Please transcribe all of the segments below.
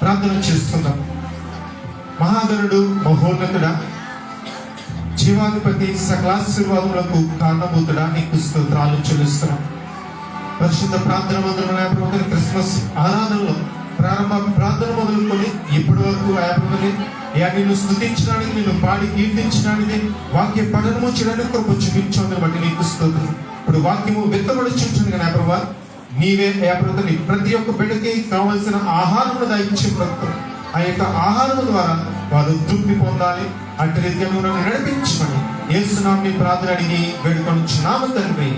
ప్రార్థన చేస్తున్నాం. మహాగణుడు మహోన్నతుడా జీవాధిపతి సకలాశీర్వాదములకు కారణభూతుడా నీకు స్తోత్రాలు చెల్లిస్తున్నాం. పరిశుద్ధ ప్రార్థన మొదలు క్రిస్మస్ ఆరాధనలో ప్రారంభ ప్రార్థన మొదలుకొని ఇప్పటి వరకు యాభై నిన్ను స్థుతించడానికి నిన్ను పాడి కీర్తించడానికి వాక్య పఠనము చేయడానికి కొంచెం చూపించడం బట్టి నీకు స్తోత్రం. ఇప్పుడు వాక్యము వెత్తబడి చూపించండి కానీ ప్రభావ నీవే ఏర్పడుతుంది ప్రతి ఒక్క బిడ్డకి కావలసిన ఆహారము దాయించే ప్రభుత్వం. ఆ యొక్క ఆహారం ద్వారా వారు తృప్తి పొందాలి. అటు రీతిగా నువ్వు నడిపించమని ఏసునామి ప్రార్థన అడిగి వేడుకొనుచున్నాము తండ్రి.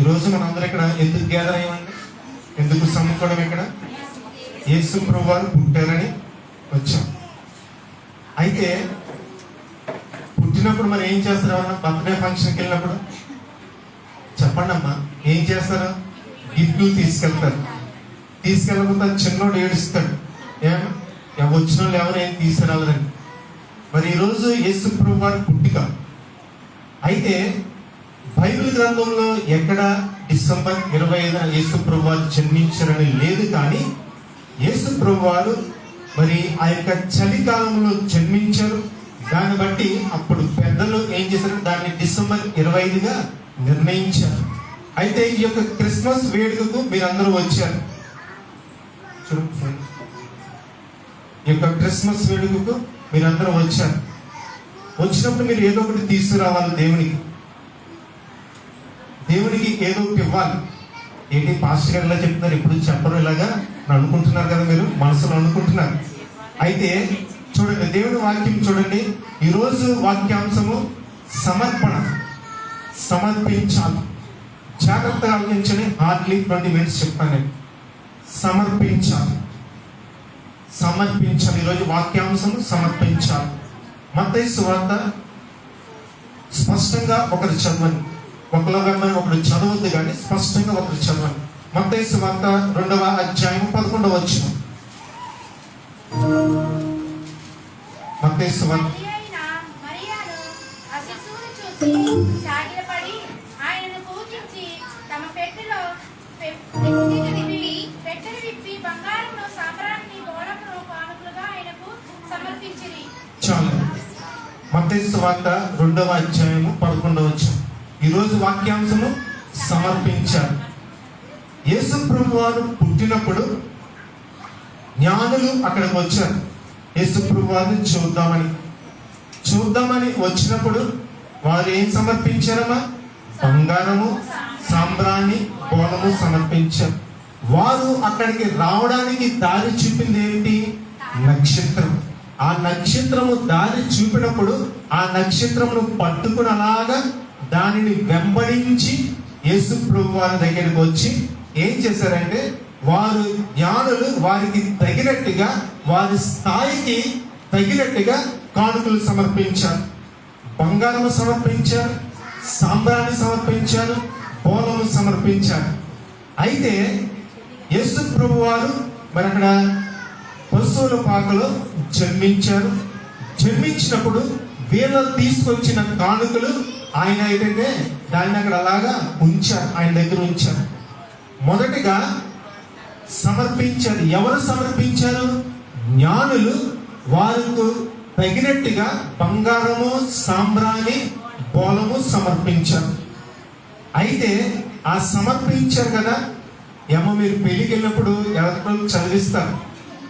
ఈరోజు మనందరం ఇక్కడ ఎందుకు గ్యాదర్ అయ్యామండి? ఎందుకు సమ్ముకోవడం ఇక్కడ? యేసు ప్రభు వారు పుట్టారని వచ్చాం. అయితే వచ్చినప్పుడు మరి ఏం చేస్తారు ఎవరన్నా? బర్త్డే ఫంక్షన్కి వెళ్ళినప్పుడు? చెప్పండి అమ్మా ఏం చేస్తారు? గిఫ్ట్లు తీసుకెళ్తారు. తీసుకెళ్ళకపోతే చిన్నోడు ఏడుస్తాడు. ఏమో వచ్చిన వాళ్ళు ఎవరు? ఏం తీసుకురాలేదండి మరి ఈరోజు యేసు ప్రభు వారి పుట్టిక. అయితే బైబిల్ గ్రంథంలో ఎక్కడ డిసెంబర్ ఇరవై ఐదున యేసు ప్రభు వారు జన్మించారని లేదు కానీ యేసు ప్రభు వారు మరి ఆ యొక్క చలికాలంలో జన్మించారు. దాన్ని బట్టి అప్పుడు పెద్దలు ఏం చేశారు? దాన్ని డిసెంబర్ ఇరవై ఐదుగా నిర్ణయించారు. అయితే ఈ యొక్క క్రిస్మస్ వేడుకకు మీరందరూ వచ్చారు. ఈ యొక్క క్రిస్మస్ వేడుకకు మీరందరూ వచ్చారు. వచ్చినప్పుడు మీరు ఏదో ఒకటి తీసుకురావాలి దేవునికి. దేవునికి ఏదో ఒకటి ఇవ్వాలి. ఏంటి పాస్టర్ గారు ఇలా చెప్తున్నారు? ఇప్పుడు చెప్పరు ఇలాగా? అనుకుంటున్నారు కదా మీరు? మనసులో అనుకుంటున్నారు. అయితే చూడండి దేవుని వాక్యం చూడండి. ఈరోజు వాక్యాంశము సమర్పణ. సమర్పించాలి. జాగ్రత్తగా ఆలోచించండి. హార్డ్లీ ట్వంటీ మినిట్స్ చెప్తాను. నేను సమర్పించాలి. సమర్పించాలి. ఈరోజు వాక్యాంశం సమర్పించాలి. మత్తయి వార్త స్పష్టంగా ఒకరు చదవండి. ఒకరు వెంబడి ఒకరు చదవద్దు కానీ స్పష్టంగా ఒకరు చదవండి. మత్తయి వార్త రెండవ అధ్యాయం పదకొండవ వచ్చిన మత్తయి సువార్త తల్లి అయిన మరియాను ఆ శిశువును చూసి సాగిలపడి ఆయనను పూజించి తమ పెట్టెలో పె- పెట్టెను విప్పి పెట్టెను విప్పి బంగారమును సాంబ్రాణిని గోడమును కానుకలుగా ఆయనకు సమర్పించిరి. చాలు. మత్తయి సువార్త రెండవ అధ్యాయము పదకొండవ ఈరోజు వాక్యాంశము సమర్పించారు యేసు ప్రభు వారు పుట్టినప్పుడు జ్ఞానులు అక్కడికి వచ్చారు. యేసు వారిని చూద్దామని. చూద్దామని వచ్చినప్పుడు వారు ఏం సమర్పించారమ్మా? బంగారము సాంబ్రాన్ని బోలము సమర్పించారు. వారు అక్కడికి రావడానికి దారి చూపింది ఏంటి నక్షత్రం. ఆ నక్షత్రము దారి చూపినప్పుడు ఆ నక్షత్రమును పట్టుకుని అలాగా దానిని వెంబడించి యేసు ప్రభు వారి దగ్గరికి వచ్చి ఏం చేశారంటే వారు జ్ఞానులు వారికి తగినట్టుగా వారి స్థాయికి తగినట్టుగా కానుకలు సమర్పించారు. బంగారము సమర్పించారు సాంబ్రాన్ని సమర్పించారు బోనము సమర్పించారు. అయితే యేసు ప్రభు వారు మరి అక్కడ పశువుల పాకలో జన్మించారు. జన్మించినప్పుడు వీళ్ళు తీసుకొచ్చిన కానుకలు ఆయన ఏంటంటే దాన్ని అక్కడ అలాగా ఉంచారు ఆయన దగ్గర ఉంచారు. మొదటిగా సమర్పించారు. ఎవరు సమర్పించారు? జ్ఞానులు వారికి తగినట్టుగా బంగారము సాంబ్రాణి బోలము సమర్పించారు. అయితే ఆ సమర్పించారు కదా? ఏమో మీరు పెళ్ళికి వెళ్ళినప్పుడు ఎవరికో చదివిస్తారు.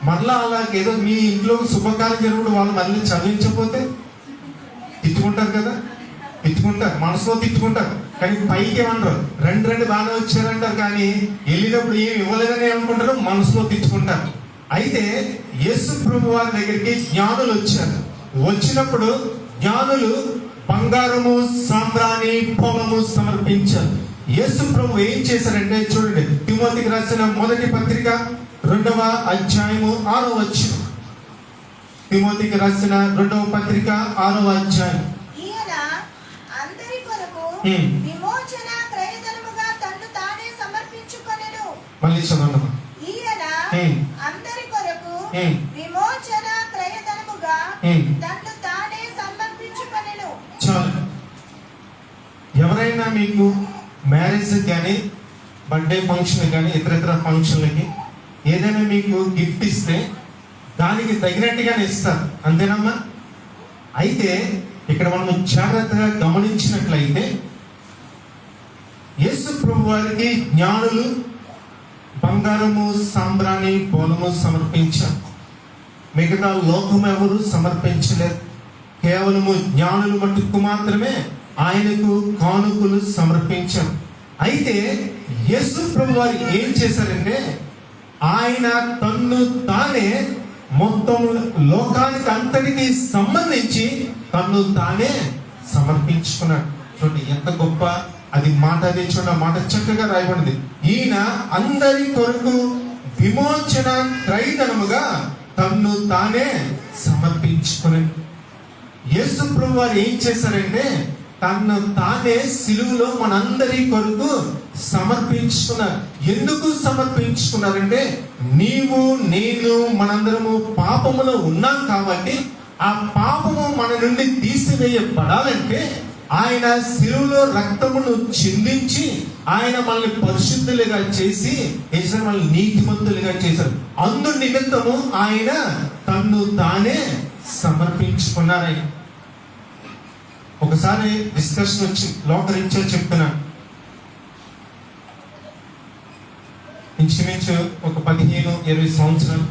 మరలా అలాగే ఏదో మీ ఇంట్లో శుభకార్యం జరిగినప్పుడు వాళ్ళు మళ్ళీ చదివించకపోతే తిట్టుకుంటారు కదా? తిట్టుకుంటారు. మనసులో తిట్టుకుంటారు. కానీ పైకి ఏమనరు రెండు రెండు బాగానే వచ్చారంటారు కానీ వెళ్ళినప్పుడు ఏమి ఇవ్వలేదని అనుకుంటారు మనసులో తిట్టుకుంటారు. అయితే యేసు ప్రభు వారి దగ్గరికి జ్ఞానులు వచ్చారు. వచ్చినప్పుడు జ్ఞానులు బంగారము సాంబ్రాణి పొలము సమర్పించారు. యేసు ప్రభు ఏం చేశారంటే చూడండి తిమోతికి రాసిన మొదటి పత్రిక రెండవ అధ్యాయము ఆరో వచ్చిన తిమోతికి రాసిన రెండవ పత్రిక ఆరవ అధ్యాయం. ఈయన అందరి విమోచన క్రయధనముగా. తన్ను తానే సమర్పించుకొనెను. చాలు. ఎవరైనా మీకు మ్యారేజ్ కానీ బర్త్డే ఫంక్షన్ కానీ ఇతర ఇతర ఫంక్షన్లకి ఏదైనా మీకు గిఫ్ట్ ఇస్తే దానికి తగినట్టుగానే ఇస్తారు. అంతేనమ్మా? అయితే ఇక్కడ మనం జాగ్రత్తగా గమనించినట్లయితే యేసు ప్రభు వారికి జ్ఞానులు బంగారము సాంబ్రాణి బోనము సమర్పించారు. మిగతా లోకం ఎవరు సమర్పించలేదు. కేవలము జ్ఞానులు మట్టుకు మాత్రమే ఆయనకు కానుకలు సమర్పించారు అయితే యేసు ప్రభు వారు ఏం చేశారంటే ఆయన తన్ను తానే మొత్తం లోకానికి అంతటికి సంబంధించి తన్ను తానే సమర్పించుకున్నాడు. చూడండి ఎంత గొప్ప అది మాట అది చూడండి మాట చక్కగా రాయబడింది. ఈయన అందరి కొరకు విమోచన త్రైతనముగా తన్ను తానే సమర్పించుకుని. యేసు ప్రభు వారు ఏం చేశారంటే తను తానే సిలువులో మనందరి కొరకు సమర్పించుకున్నారు. ఎందుకు సమర్పించుకున్నారంటే నీవు నేను మనందరము పాపములో ఉన్నాం కాబట్టి ఆ పాపము మన నుండి తీసివేయబడాలంటే ఆయన శిలువులో రక్తమును చిందించి ఆయన మనల్ని పరిశుద్ధులుగా చేసి చేసిన మనల్ని నీతిమంతులుగా చేశారు అందు నిమిత్తము ఆయన తన్ను తానే సమర్పించుకున్నారని ఒకసారి డిస్కషన్ వచ్చి లోకరించో చెప్తున్నాను ఇంచుమించు ఒక పదిహేను ఇరవై సంవత్సరాలు.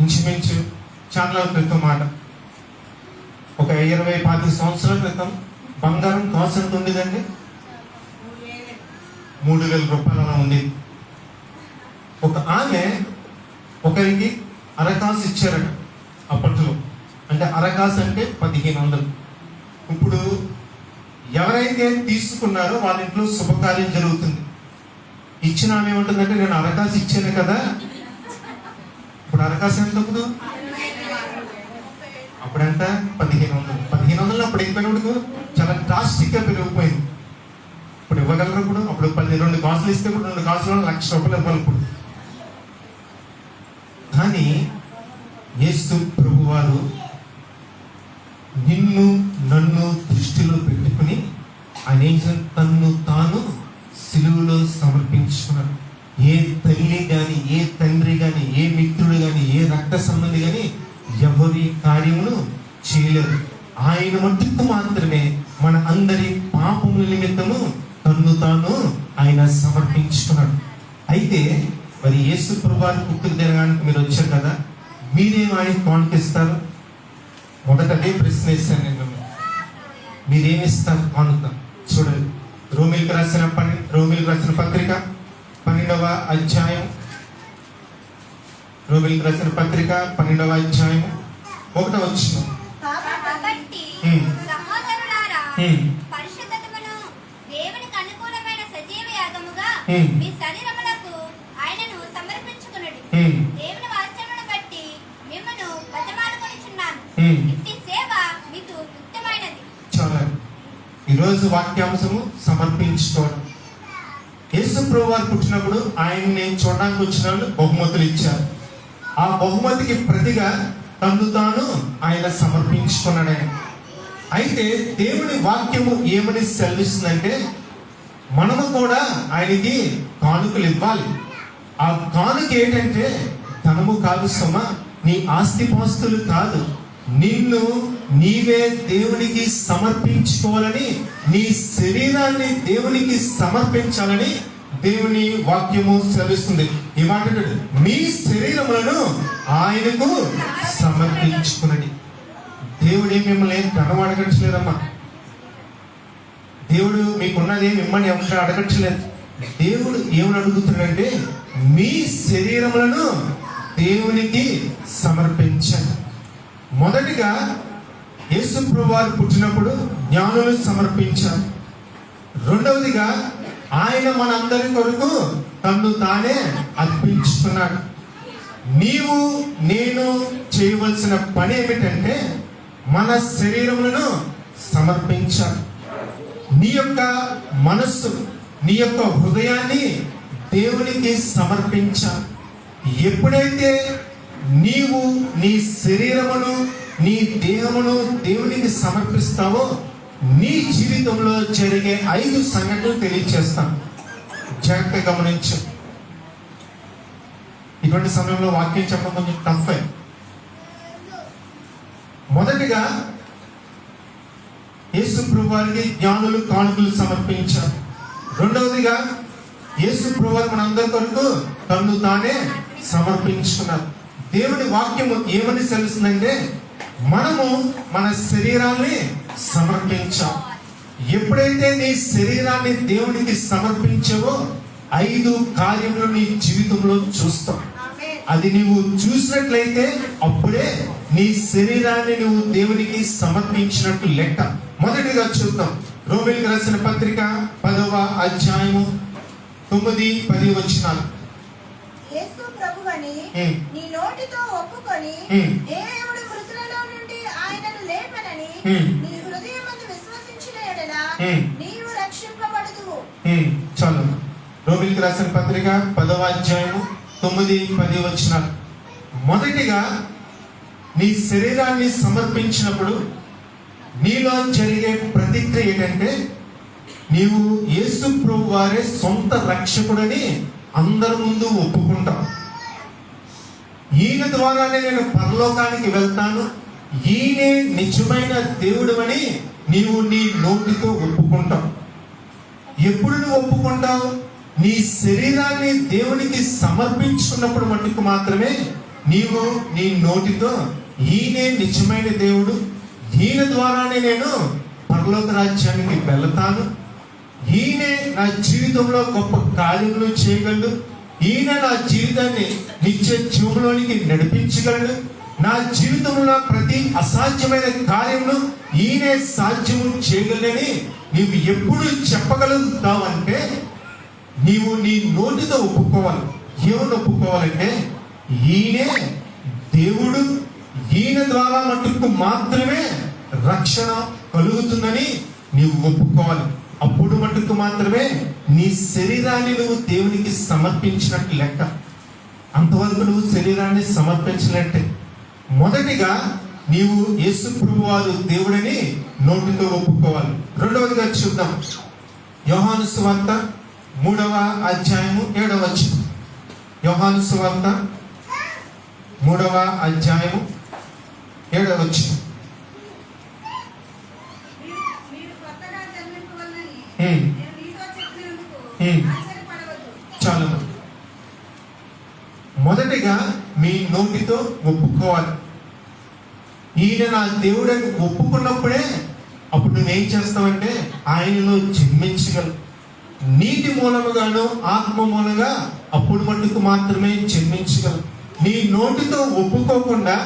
ఇంచుమించు చాలా క్రితం మాట. ఒక ఇరవై పాతి సంవత్సరాల క్రితం బంగారం కాస్ట్ ఎంత ఉండేదండి? మూడు వేల రూపాయలు అలా ఉండేది ఒక ఆమె ఒకరికి అరకాసు ఇచ్చారట అప్పట్లో. అంటే అరకాసు అంటే పదిహేను వందలు. ఇప్పుడు ఎవరైతే తీసుకున్నారో వాళ్ళ ఇంట్లో శుభకార్యం జరుగుతుంది. ఇచ్చిన ఆమె ఏమంటుందంటే నేను అరకాసు ఇచ్చాను కదా. ఇప్పుడు అరకాసు ఎంత అప్పుడంట పదిహేను వందలు. పదిహేను వందలు అప్పుడు అయిపోయినప్పుడు చాలా డ్రాస్టిక్గా పెరిగిపోయింది ఇప్పుడు ఇవ్వగలరు ఇప్పుడు? అప్పుడు పది రెండు కాసులు ఇస్తే ఇప్పుడు రెండు కాసులు లక్ష రూపాయలు ఇవ్వాలి ఇప్పుడు. కానీ యేసు ప్రభువారు నిన్ను నన్ను దృష్టిలో పెట్టుకుని ఆయన ఏం తన్ను తాను సిలువలో సమర్పించుకున్నాడు ఏ తల్లి కానీ ఏ తండ్రి కానీ ఏ మిత్రుడు కానీ ఏ రక్త సంబంధి కానీ ఎవరి కార్యమును చేయలేదు. ఆయన మట్టుకు మాత్రమే మన అందరి పాపముల నిమిత్తము తన్ను తాను ఆయన సమర్పించుకున్నాడు అయితే మరి యేసు ప్రభువారి పుట్టుకు తిరగడానికి మీరు వచ్చారు కదా మీరేం ఆయనకి కానుకిస్తారు? మొదటే ప్రశ్న వేస్తాను నేను మీరేమి ఇస్తారు కానుక? చూడండి. రోమిల్కి రాసిన పని రోమిల్కి రాసిన పత్రిక పన్నెండవ అధ్యాయం రోమిల్కి రాసిన పత్రిక పన్నెండవ అధ్యాయం ఒకటో వచ్చిన. మీ శరీరములకు ఆయనను సమర్పించుకునుడి. హ్మ్. దేవుని వాక్యమును బట్టి మిమ్మను బతమాలుకొనిచున్నాను. హ్మ్. ఇట్టి సేవ మీకు యుక్తమైనది ఈరోజు వాక్యాంశము సమర్పించుకోవడం. యేసు ప్రభు వారు పుట్టినప్పుడు ఆయన్ని చూడడానికి వచ్చిన వాళ్ళు బహుమతులు ఇచ్చారు. ఆ బహుమతికి ప్రతిగా తను తాను ఆయన సమర్పించుకున్నాడే. అయితే దేవుని వాక్యము ఏమని సెలవిస్తుందంటే మనము కూడా ఆయనకి కానుకలు ఇవ్వాలి. ఆ కానుక ఏంటంటే ధనము కాదు సుమ నీ ఆస్తిపాస్తులు కాదు. నిన్ను నీవే దేవునికి సమర్పించుకోవాలని నీ శరీరాన్ని దేవునికి సమర్పించాలని దేవుని వాక్యము సెలవిస్తుంది. ఈ మీ శరీరములను ఆయనకు సమర్పించుకునండి. దేవుడు మిమ్మల్ని ఏం ధనం అడగట్లేదమ్మా. దేవుడు మీకున్నది మిమ్మల్ని ఎవరు అడగట్లేదు. దేవుడు ఏమని అడుగుతున్నాడంటే మీ శరీరములను దేవునికి సమర్పించండి. మొదటిగా యేసు ప్రభువారు పుట్టినప్పుడు జ్ఞానులు సమర్పించారు. రెండవదిగా ఆయన మనందరి కొరకు తన్ను తానే అర్పించుతున్నాడు. నీవు నేను చేయవలసిన పని ఏమిటంటే మన శరీరములను సమర్పించాలి. నీ యొక్క మనస్సు నీ యొక్క హృదయాన్ని దేవునికి సమర్పించాలి. ఎప్పుడైతే నీవు నీ శరీరమును నీ దేహమును దేవునికి సమర్పిస్తావో నీ జీవితంలో జరిగే ఐదు సంఘటనలు తెలియచేస్తాను. జాగ్రత్తగా గమనించు. ఇటువంటి సమయంలో వాక్యం చెప్పడం కొంచెం టఫ్ మొదటిగా యేసు ప్రభు జ్ఞానులు కానుకలు సమర్పించారు. రెండవదిగా యేసు ప్రభు వారు మనందరి కొరకు తను తానే సమర్పించుకున్నారు. దేవుని వాక్యము ఏమని తెలుస్తుందంటే మనము మన శరీరాన్ని సమర్పించాం ఎప్పుడైతే నీ శరీరాన్ని దేవునికి సమర్పించావో ఐదు కార్యములు నీ జీవితంలో చూస్తాం. అది నువ్వు చూసినట్లయితే అప్పుడే నీ శరీరాన్ని నువ్వు దేవునికి సమర్పించినట్టు లెక్క మొదటిగా చూద్దాం రోమిల్కి రాసిన పత్రిక పదవ అధ్యాయము తొమ్మిది పది వచ్చినాలు యేసు ప్రభువని ఉమ్. నీ నోటితో ఒప్పుకొని. దేవుడు మృతులలో నుండి ఆయనను లేపనని నీవు రోమిల్కి రాసిన పత్రిక పదవ అధ్యాయము తొమ్మిది పది వచ్చినాలు మొదటిగా నీ శరీరాన్ని సమర్పించినప్పుడు నీలో జరిగే ప్రతిక్రియ ఏంటంటే నీవు యేసు ప్రభు వారే సొంత రక్షకుడని అందరి ముందు ఒప్పుకుంటావు. ఈయన ద్వారానే నేను పరలోకానికి వెళ్తాను. ఈయనే నిజమైన దేవుడు అని నీవు నీ నోటితో ఒప్పుకుంటావు. ఎప్పుడు నువ్వు ఒప్పుకుంటావు? నీ శరీరాన్ని దేవునికి సమర్పించుకున్నప్పుడు మటుకు మాత్రమే నీవు నీ నోటితో ఈయనే నిజమైన దేవుడు. ఈయన ద్వారానే నేను పరలోక రాజ్యానికి వెళతాను. ఈయనే నా జీవితంలో గొప్ప కార్యములు చేయగలడు. ఈయన నా జీవితాన్ని నిత్య జీవంలోనికి నడిపించగలడు. నా జీవితంలో ప్రతి అసాధ్యమైన కార్యమును ఈయనే సాధ్యము చేయగలని నీవు ఎప్పుడు చెప్పగలుగుతావంటే నీవు నీ నోటితో ఒప్పుకోవాలి ఏమని ఒప్పుకోవాలంటే ఈయనే దేవుడు ఈయన ద్వారా మటుకు మాత్రమే రక్షణ కలుగుతుందని నీవు ఒప్పుకోవాలి. అప్పుడు మటుకు మాత్రమే నీ శరీరాన్ని నువ్వు దేవునికి సమర్పించినట్టు లెక్క. అంతవరకు నువ్వు శరీరాన్ని సమర్పించినట్టే మొదటిగా నీవు యేసు ప్రభు వారు దేవుడని నోటితో ఒప్పుకోవాలి. రెండవదిగా చూద్దాం. యోహాను సువార్త మూడవ అధ్యాయము ఏడవ యోహాను సువార్త మూడవ అధ్యాయము ఏడవ వచనం మీరు- మీరు కొత్తగా జన్మింపవలనని హ్మ్. నేను మీతో చెప్పినందుకు హ్మ్. ఆశ్చర్యపడవద్దు. చాలు మొదటిగా మీ నోటితో ఒప్పుకోవాలి. ఈయన నా దేవుడని ఒప్పుకున్నప్పుడే అప్పుడు నువ్వేం చేస్తావంటే ఆయనలో జన్మించగలవు నీటి మూలముగాను ఆత్మ మూలంగా అప్పుడు మట్టుకు మాత్రమే జన్మించగలవు నీ నోటితో ఒప్పుకోకుండా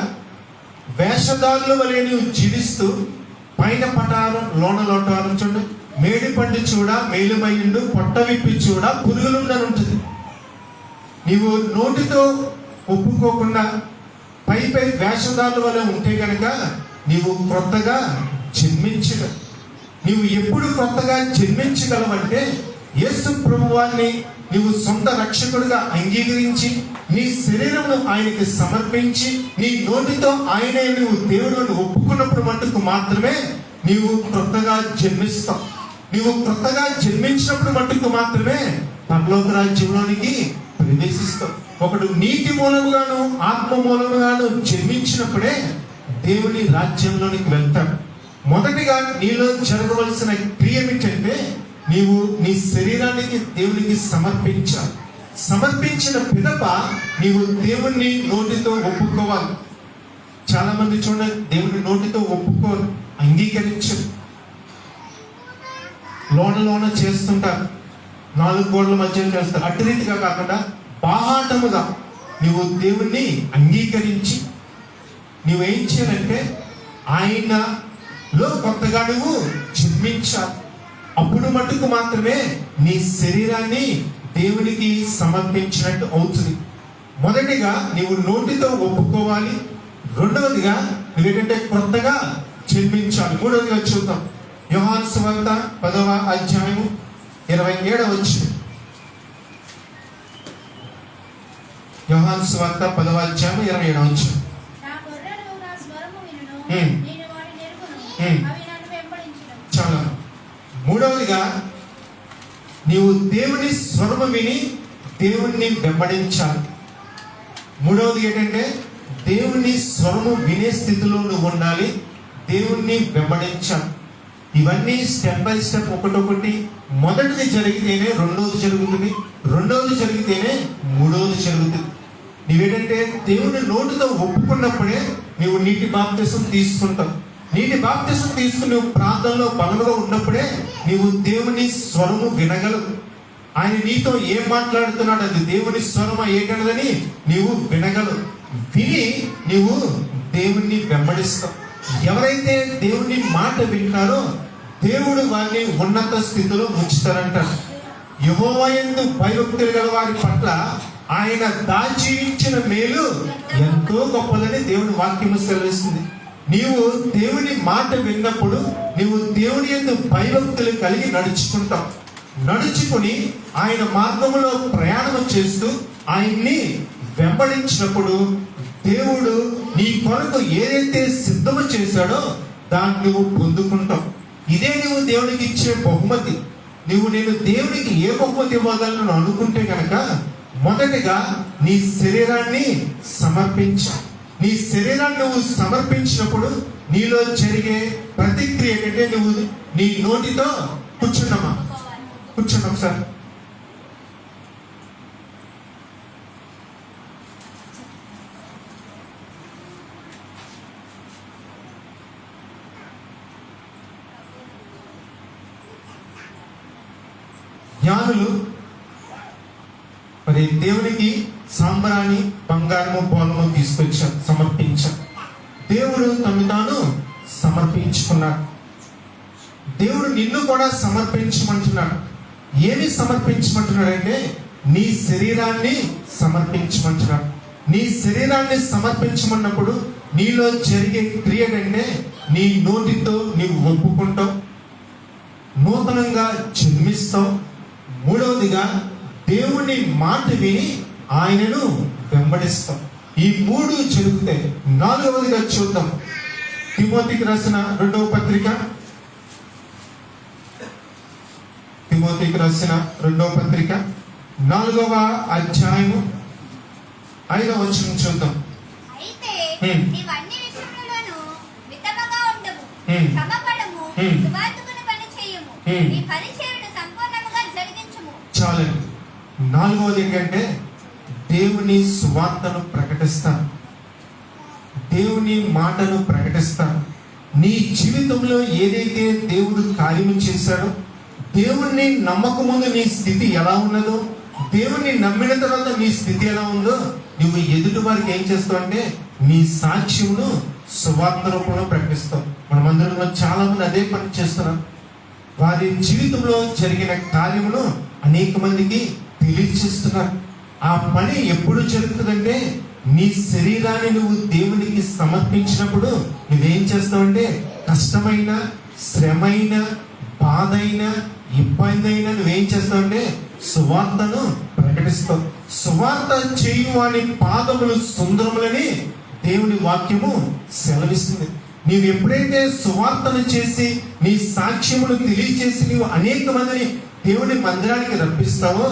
వేషధారుల వలె నువ్వు జీవిస్తూ పైన పటారం లోన లోటారం చూడు మేడి పండు చూడ మేలుమైండు పొట్ట విప్పి చూడ పురుగులుండని ఉంటుంది నీవు నోటితో ఒప్పుకోకుండా పై పై వేషధారుల వల్ల ఉంటే కనుక నీవు క్రొత్తగా జన్మించగ నీవు ఎప్పుడు కొత్తగా జన్మించగలవంటే యేసు ప్రభువాన్ని నీవు సొంత రక్షకుడిగా అంగీకరించి నీ శరీరమును ఆయనకి సమర్పించి నీ నోటితో ఆయనే నువ్వు దేవుడు ఒప్పుకున్నప్పుడు మటుకు మాత్రమే నీవు క్రొత్తగా జన్మిస్తావు. నీవు క్రొత్తగా జన్మించినప్పుడు మటుకు మాత్రమే పరలోక రాజ్యంలోనికి ప్రవేశిస్తావు ఒకడు నీటి మూలముగాను ఆత్మ మూలముగాను జన్మించినప్పుడే దేవుని రాజ్యంలోనికి వెళ్తాడు. మొదటిగా నీలో జరగవలసిన క్రియ ఏమిటంటే నీవు నీ శరీరానికి దేవునికి సమర్పించాలి. సమర్పించిన పిదప నీవు దేవుణ్ణి నోటితో ఒప్పుకోవాలి. చాలా మంది చూడండి దేవుని నోటితో ఒప్పుకోరు అంగీకరించరు. లోన లోన చేస్తుంటారు. నాలుగు గోడల మధ్య చేస్తారు. అటు రీతిగా కాకుండా బాహాటముగా నువ్వు దేవుణ్ణి అంగీకరించి నువ్వేం చేయాలంటే ఆయనలో కొత్తగా నువ్వు జన్మించాలి అప్పుడు మటుకు మాత్రమే నీ శరీరాన్ని దేవునికి సమర్పించినట్టు అవుతుంది. మొదటిగా నీవు నోటితో ఒప్పుకోవాలి. రెండవదిగా నువ్వేంటంటే కొత్తగా జన్మించాలి. మూడవదిగా చూద్దాం. యోహాన్ సువార్త పదవ అధ్యాయము ఇరవై ఏడవ వచ్చింది యోహాన్ సువార్త పదవ అధ్యాయం ఇరవై ఏడవ చాలా. మూడవదిగా నీవు దేవుని స్వరము విని దేవుణ్ణి వెంబడించాలి. మూడవది ఏంటంటే దేవుని స్వరము వినే స్థితిలో నువ్వు ఉండాలి. దేవుణ్ణి వెంబడించాలి. ఇవన్నీ స్టెప్ బై స్టెప్ ఒకటొకటి. మొదటిది జరిగితేనే రెండోది జరుగుతుంది. రెండోది జరిగితేనే మూడోది జరుగుతుంది. నీవేంటంటే దేవుని నోటితో ఒప్పుకున్నప్పుడే నువ్వు నీటి బాప్తిసం తీసుకుంటావు. నీటి బాప్తిసం తీసుకుని నువ్వు ప్రార్థనలో బలముగా ఉన్నప్పుడే నీవు దేవుని స్వరము వినగలవు. ఆయన నీతో ఏం మాట్లాడుతున్నాడు అది దేవుని స్వరమా ఏంటన్నదని నీవు వినగలవు. విని నీవు దేవుణ్ణి వెంబడిస్తావు. ఎవరైతే దేవుని మాట వింటారో దేవుడు వారిని ఉన్నత స్థితిలో ఉంచుతారంటారు. యహోవయందు భయభక్తులు గల వారి పట్ల ఆయన దాచి ఇచ్చిన మేలు ఎంతో గొప్పదని దేవుని వాక్యము సెలవిస్తుంది. నీవు దేవుని మాట విన్నప్పుడు నీవు దేవుని ఎందు భయభక్తులు కలిగి నడుచుకుంటావు. నడుచుకుని ఆయన మార్గంలో ప్రయాణం చేస్తూ ఆయన్ని వెంబడించినప్పుడు దేవుడు నీ కొరకు ఏదైతే సిద్ధము చేశాడో దాన్ని నువ్వు పొందుకుంటావు. ఇదే నువ్వు దేవునికి ఇచ్చే బహుమతి. నువ్వు నేను దేవునికి ఏ బహుమతి ఇవ్వగలను అనుకుంటే కనుక మొదటిగా నీ శరీరాన్ని సమర్పించా. నీ శరీరాన్ని నువ్వు సమర్పించినప్పుడు నీలో జరిగే ప్రతిక్రియ ఏంటంటే నువ్వు నీ నోటితో కూర్చున్నామా కూర్చున్నాం సార్. జ్ఞానులు మరి దేవునికి సాంబ్రాణి బంగారము బోలము తీసుకొచ్చారు సమర్పించారు దేవుడు తను తాను సమర్పించుకున్నాడు దేవుడు నిన్ను కూడా సమర్పించమంటున్నాడు. ఏమి సమర్పించమంటున్నాడంటే నీ శరీరాన్ని సమర్పించమంటున్నాడు. నీ శరీరాన్ని సమర్పించమన్నప్పుడు నీలో జరిగే క్రియ కంటే నీ నోటితో నీవు ఒప్పుకుంటావు. నూతనంగా జన్మిస్తావు. మూడవదిగా దేవుని మాట విని ఆయనను వెంబడిస్తాం. ఈ మూడు జరుగుతాయి నాలుగవదిగా చూద్దాం. తిమోతికి రాసిన రెండవ పత్రిక. తిమోతికి రాసిన రెండవ పత్రిక. నాలుగవ అధ్యాయము. ఐదవ వచనం చూద్దాం. అయితే. సమపడము పని నాలుగవది ఏంటంటే దేవుని సువార్తను ప్రకటిస్తాను. దేవుని మాటను ప్రకటిస్తాను. నీ జీవితంలో ఏదైతే దేవుడు కార్యము చేశాడో దేవుణ్ణి నమ్మక ముందు నీ స్థితి ఎలా ఉన్నదో దేవుణ్ణి నమ్మిన తర్వాత నీ స్థితి ఎలా ఉందో నువ్వు ఎదుటి వారికి ఏం చేస్తావు అంటే నీ సాక్ష్యమును సువార్త రూపంలో ప్రకటిస్తావు. మనమందరం చాలా మంది అదే పని చేస్తున్నాం వారి జీవితంలో జరిగిన కార్యమును అనేక మందికి తెలియచేస్తున్నారు ఆ పని ఎప్పుడు జరుగుతుందంటే నీ శరీరాన్ని నువ్వు దేవునికి సమర్పించినప్పుడు నువ్వేం చేస్తావంటే కష్టమైన శ్రమైన బాధైన ఇబ్బంది అయినా నువ్వేం చేస్తావంటే సువార్తను ప్రకటిస్తావు. సువార్త చేయు వాని పాదములు సుందరములని దేవుని వాక్యము సెలవిస్తుంది. నీవు ఎప్పుడైతే సువార్తను చేసి నీ సాక్ష్యమును తెలియచేసి నీవు అనేక మందిని దేవుని మందిరానికి రప్పిస్తావో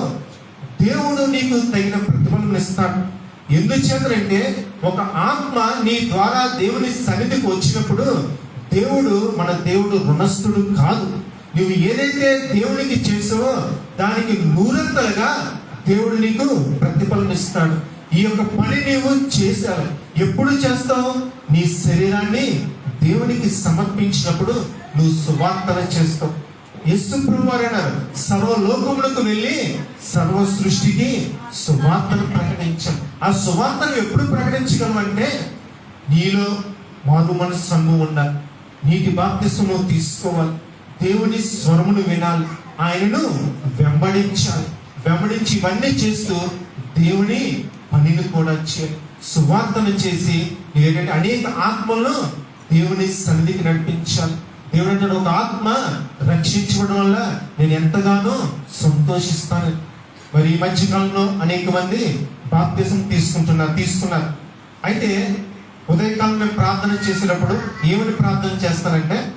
దేవుడు నీకు తగిన ప్రతిఫలం ఇస్తాడు. ఎందుచేతంటే ఒక ఆత్మ నీ ద్వారా దేవుని సన్నిధికి వచ్చినప్పుడు దేవుడు మన దేవుడు రుణస్థుడు కాదు. నువ్వు ఏదైతే దేవునికి చేసావో దానికి నూరంతలుగా దేవుడు నీకు ప్రతిఫలం ఇస్తాడు. ఈ యొక్క పని నీవు చేశావు. ఎప్పుడు చేస్తావు? నీ శరీరాన్ని దేవునికి సమర్పించినప్పుడు నువ్వు సువార్తన చేస్తావు. యేసు ప్రభువారు అన్నారు సర్వలోకములకు వెళ్ళి సర్వ సృష్టికి సువార్తను ప్రకటించాం. ఆ సువార్తను ఎప్పుడు ప్రకటించగలమంటే నీలో మారు మనసు అనుభవం ఉండాలి నీటి బాప్తిస్వము తీసుకోవాలి దేవుని స్వరమును వినాలి ఆయనను వెంబడించాలి. వెంబడించి ఇవన్నీ చేస్తూ దేవుని పనిని కూడా చేయాలి సువార్తను చేసి ఏంటంటే అనేక ఆత్మలను దేవుని సన్నిధికి నడిపించాలి. దేవుడు ఒక ఆత్మ రక్షించబడడం వల్ల నేను ఎంతగానో సంతోషిస్తాను. మరి ఈ మధ్య కాలంలో అనేక మంది బాప్తిజం తీసుకుంటున్నారు తీసుకున్నారు అయితే ఉదయకాలం మేము ప్రార్థన చేసినప్పుడు ఏమని ప్రార్థన చేస్తానంటే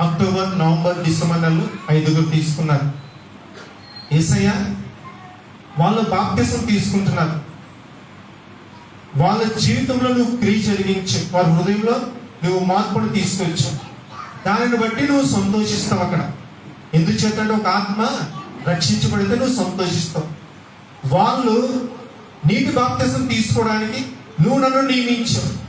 అక్టోబర్ నవంబర్ డిసెంబర్ నెలలు ఐదుగురు తీసుకున్నారు. ఏసయ్య వాళ్ళు బాప్తిజం తీసుకుంటున్నారు. వాళ్ళ జీవితంలో నువ్వు క్రియ జరిగించు. వారి హృదయంలో నువ్వు మార్పును తీసుకొచ్చు. దానిని బట్టి నువ్వు సంతోషిస్తావు అక్కడ. ఎందుచేతంటే ఒక ఆత్మ రక్షించబడితే నువ్వు సంతోషిస్తావు. వాళ్ళు నీటి బాప్తిసం తీసుకోవడానికి నువ్వు నన్ను నియమించావు.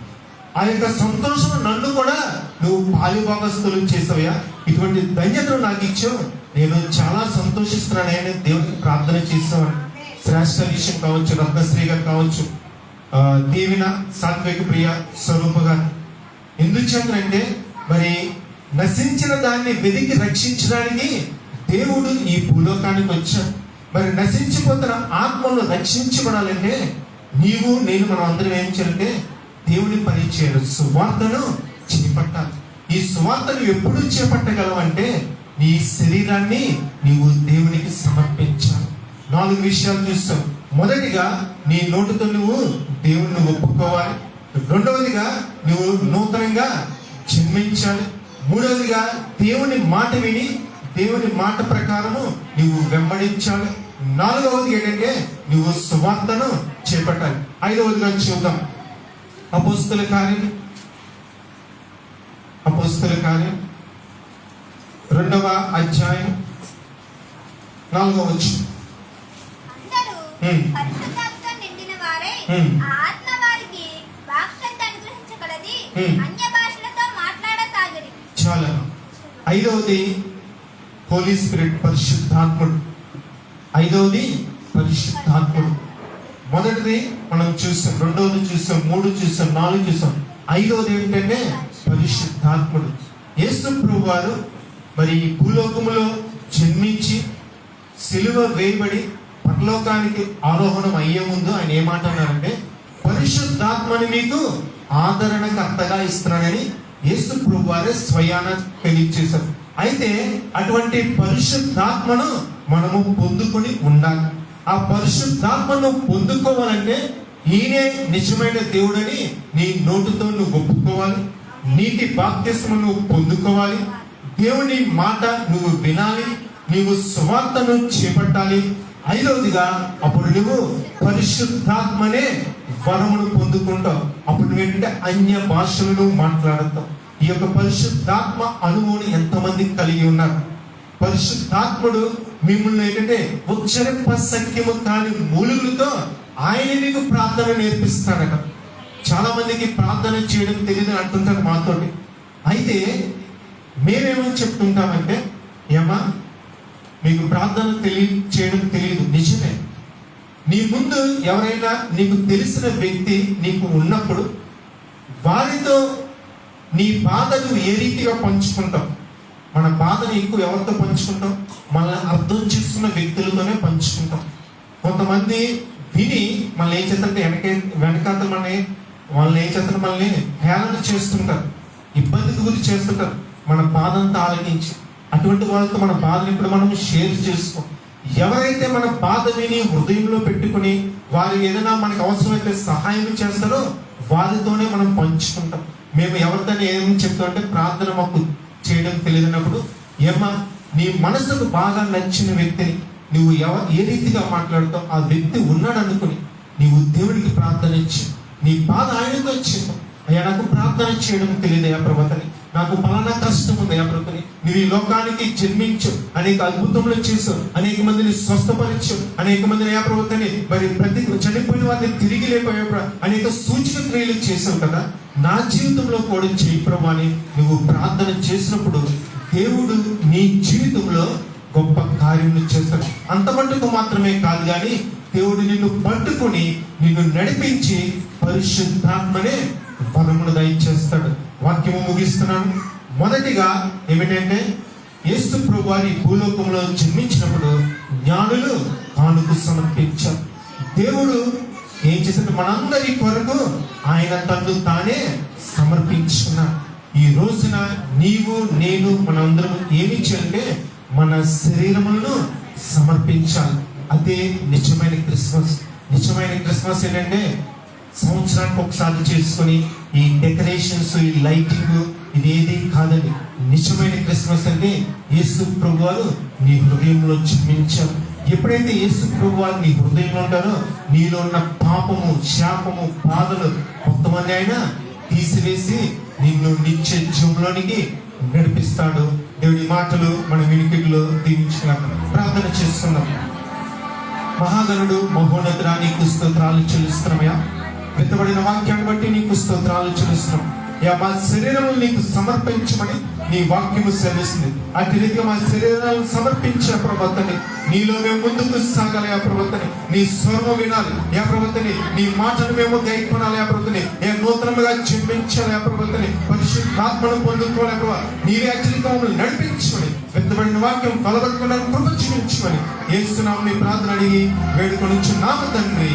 ఆ యొక్క సంతోషం నన్ను కూడా నువ్వు పాలిభాగస్తులు చేసావయ్యా. ఇటువంటి ధన్యతను నాకు ఇచ్చావు. నేను చాలా సంతోషిస్తున్నానని దేవుడికి దేవునికి ప్రార్థన చేసామని శ్రేష్ఠ విషయం కావచ్చు రత్నశ్రీ గారు కావచ్చు దీవిన సాత్విక ప్రియ స్వరూప గారు ఎందుచేతంటే మరి నశించిన దాన్ని వెతికి రక్షించడానికి దేవుడు ఈ భూలోకానికి వచ్చాడు. మరి నశించిపోతున్న ఆత్మను రక్షించబడాలంటే నీవు నేను మనం అందరం ఏం చేయాలంటే దేవుని పని సువార్తను చేపట్టాలి. ఈ సువార్తను ఎప్పుడు చేపట్టగలవంటే నీ శరీరాన్ని నీవు దేవునికి సమర్పించాలి. నాలుగు విషయాలు చూస్తాం. మొదటిగా నీ నోటితో నువ్వు దేవుణ్ణి ఒప్పుకోవాలి. రెండవదిగా నువ్వు నూతనంగా జన్మించాలి. మూడవదిగా దేవుని మాట విని దేవుని మాట ప్రకారము నువ్వు వెంబడించాలి. నాలుగవది ఏంటంటే నువ్వు సువార్తను చేపట్టాలి. ఐదవదిగా చూద్దాం. అపోస్తుల కార్యం. అపోస్తుల కార్యం. రెండవ అధ్యాయం. నాలుగవ వచ్చు అందరూ. పరిశుద్ధాత్మతో నిండిన వారై Hmm. ఆ ఆత్మ వారికి వాక్శక్తి అనుగ్రహించగలది Hmm. అన్య భాషలతో మాట్లాడసాగిరి. చాలా. ఐదవది హోలీ స్పిరిట్ పరిశుద్ధాత్ముడు. ఐదవది పరిశుద్ధాత్ముడు. మొదటిది మనం చూసాం రెండవది చూసాం మూడు చూసాం నాలుగు చూసాం ఐదవది ఏంటంటే పరిశుద్ధాత్ముడు. యేసు ప్రభు వారు మరి ఈ భూలోకములో జన్మించి సిలువ వేయబడి పరలోకానికి ఆరోహణం అయ్యే ముందు ఆయన ఏమంటున్నారంటే పరిశుద్ధాత్మని మీకు ఆదరణకర్తగా ఇస్తున్నానని యేసు ప్రభు వారే స్వయాన తెలియజేశారు అయితే అటువంటి పరిశుద్ధాత్మను మనము పొందుకొని ఉండాలి. ఆ పరిశుద్ధాత్మను పొందుకోవాలంటే ఈయనే నిజమైన దేవుడని నీ నోటితో నువ్వు ఒప్పుకోవాలి. నీటి బాప్తిస్మను నువ్వు పొందుకోవాలి. దేవుని మాట నువ్వు వినాలి. నీవు సువార్తను చేపట్టాలి. ఐదవదిగా అప్పుడు నువ్వు పరిశుద్ధాత్మనే వరమును పొందుకుంటావు అప్పుడు ఏంటంటే అన్య భాషలను మాట్లాడతావు. ఈ యొక్క పరిశుద్ధాత్మ అనుభవం ఎంతమంది కలిగి ఉన్నారు? పరిశుద్ధాత్ముడు మిమ్మల్ని ఏంటంటే ఉచ్చరింప సఖ్యము కాని మూలుగులతో ఆయన మీకు ప్రార్థన నేర్పిస్తాడట. చాలా మందికి ప్రార్థన చేయడం తెలియదు అంటుంటారు మాతోటి. అయితే మేమేమని చెప్తుంటామంటే ఏమా మీకు ప్రార్థన తెలియ చేయడం తెలియదు. నిజమే. నీ ముందు ఎవరైనా నీకు తెలిసిన వ్యక్తి నీకు ఉన్నప్పుడు వారితో నీ బాధను ఏ రీతిగా పంచుకుంటాం మన బాధను ఎక్కువ ఎవరితో పంచుకుంటాం మనల్ని అర్థం చేసుకున్న వ్యక్తులతోనే పంచుకుంటాం కొంతమంది విని మళ్ళీ ఏం చేస్తారంటే వెనక వెనకాత మనల్ని వాళ్ళని ఏం చేస్తారు మనల్ని హేళన చేస్తుంటారు. ఇబ్బందికి గురి చేస్తుంటారు. మన బాధంతా ఆలకించి. అటువంటి వాళ్ళతో మన బాధను ఇప్పుడు మనం షేర్ చేసుకోం. ఎవరైతే మన బాధ విని హృదయంలో పెట్టుకుని వారు ఏదైనా మనకు అవసరమైతే సహాయం చేస్తారో వారితోనే మనం పంచుకుంటాం. మేము ఎవరితో ఏం చెప్తామంటే ప్రార్థన మాకు చేయడం తెలియనప్పుడు ఏమ్మా నీ మనసుకు బాగా నచ్చిన వ్యక్తిని నువ్వు ఎవ ఏ రీతిగా మాట్లాడుతావు? ఆ వ్యక్తి ఉన్నాడు అనుకుని నీవు దేవుడికి ప్రార్థన ఇచ్చి నీ బాధ ఆయనతో ఇచ్చింది అయ్యా నాకు ప్రార్థన చేయడం తెలియదయా ప్రభుత్వని నాకు పలానా కష్టం ఉంది. అయ్యా ప్రభుత్వని నువ్వు ఈ లోకానికి జన్మించు. అనేక అద్భుతములు చేసావు అనేక మందిని స్వస్థపరచు అనేక మందిని అయ్యా ప్రభుత్వని మరి ప్రతి చనిపోయిన వారిని తిరిగి లేకపోయే అనేక సూచన క్రియలు చేశావు కదా. నా జీవితంలో కూడా చేయి ప్రభాని నువ్వు ప్రార్థన చేసినప్పుడు దేవుడు నీ జీవితంలో గొప్ప కార్యములు చేస్తాడు. అంత మట్టుకు మాత్రమే కాదు కానీ దేవుడు నిన్ను పట్టుకుని నిన్ను నడిపించి పరిశుద్ధాత్మనే వరమును దయచేస్తాడు. వాక్యము ముగిస్తున్నాను. మొదటిగా ఏమిటంటే యేసు ప్రభు వారి భూలోకంలో జన్మించినప్పుడు జ్ఞానులు కానుకు సమర్పించారు దేవుడు ఏం చేశాడు? మనందరి కొరకు ఆయన తను తానే సమర్పించిన. ఈ రోజున నీవు నేను మనందరం ఏమి చేయాలంటే మన శరీరములను సమర్పించాలి. అదే నిజమైన క్రిస్మస్. నిజమైన క్రిస్మస్ ఏంటంటే సంవత్సరానికి ఒకసారి చేసుకొని ఈ డెకరేషన్స్ ఈ లైటింగ్ ఇది ఏది కాదని నిజమైన క్రిస్మస్ అంటే యేసు ప్రభువారు నీ హృదయంలో జన్మించారు. ఎప్పుడైతే యేసు ప్రభువారు నీ హృదయంలో ఉంటారో నీలో ఉన్న పాపము శాపము బాధలు కొంతమంది ఆయన తీసివేసి నిన్ను నిత్య జీవంలోనికి నడిపిస్తాడు. దేవుడి మాటలు మన వినికిడిలో దీవించుకున్నాం ప్రార్థన చేస్తున్నాం. మహాగణుడు మహోన్నతరానికి స్తోత్రాలు చెల్లిస్తున్నామయ్యా. విత్తబడిన వాక్యాన్ని బట్టి నీకు స్తోత్రాలు చెల్లిస్తున్నాం. యా మా శరీరము నీకు సమర్పించమని నీ వాక్యము సెలవిస్తుంది. అటు రీతిగా మా శరీరాలను సమర్పించే ప్రవర్తని. నీలో మేము ముందుకు సాగాలి ఆ ప్రవర్తని. నీ స్వరము వినాలి ఏ ప్రవర్తని. నీ మాటను మేము గైకొనాలి ఆ ప్రవర్తని. ఏ నూతనముగా జన్మించాలి ఆ ప్రవర్తని. పరిశుద్ధాత్మను పొందుకోవాలి ప్రభావ నీవే అచలికములు నడిపించమని పెద్దబడిన వాక్యం ఫలపడకుండా కృప చూపించమని ఏస్తున్నాం నీ ప్రార్థన అడిగి వేడుకొని నామ తండ్రి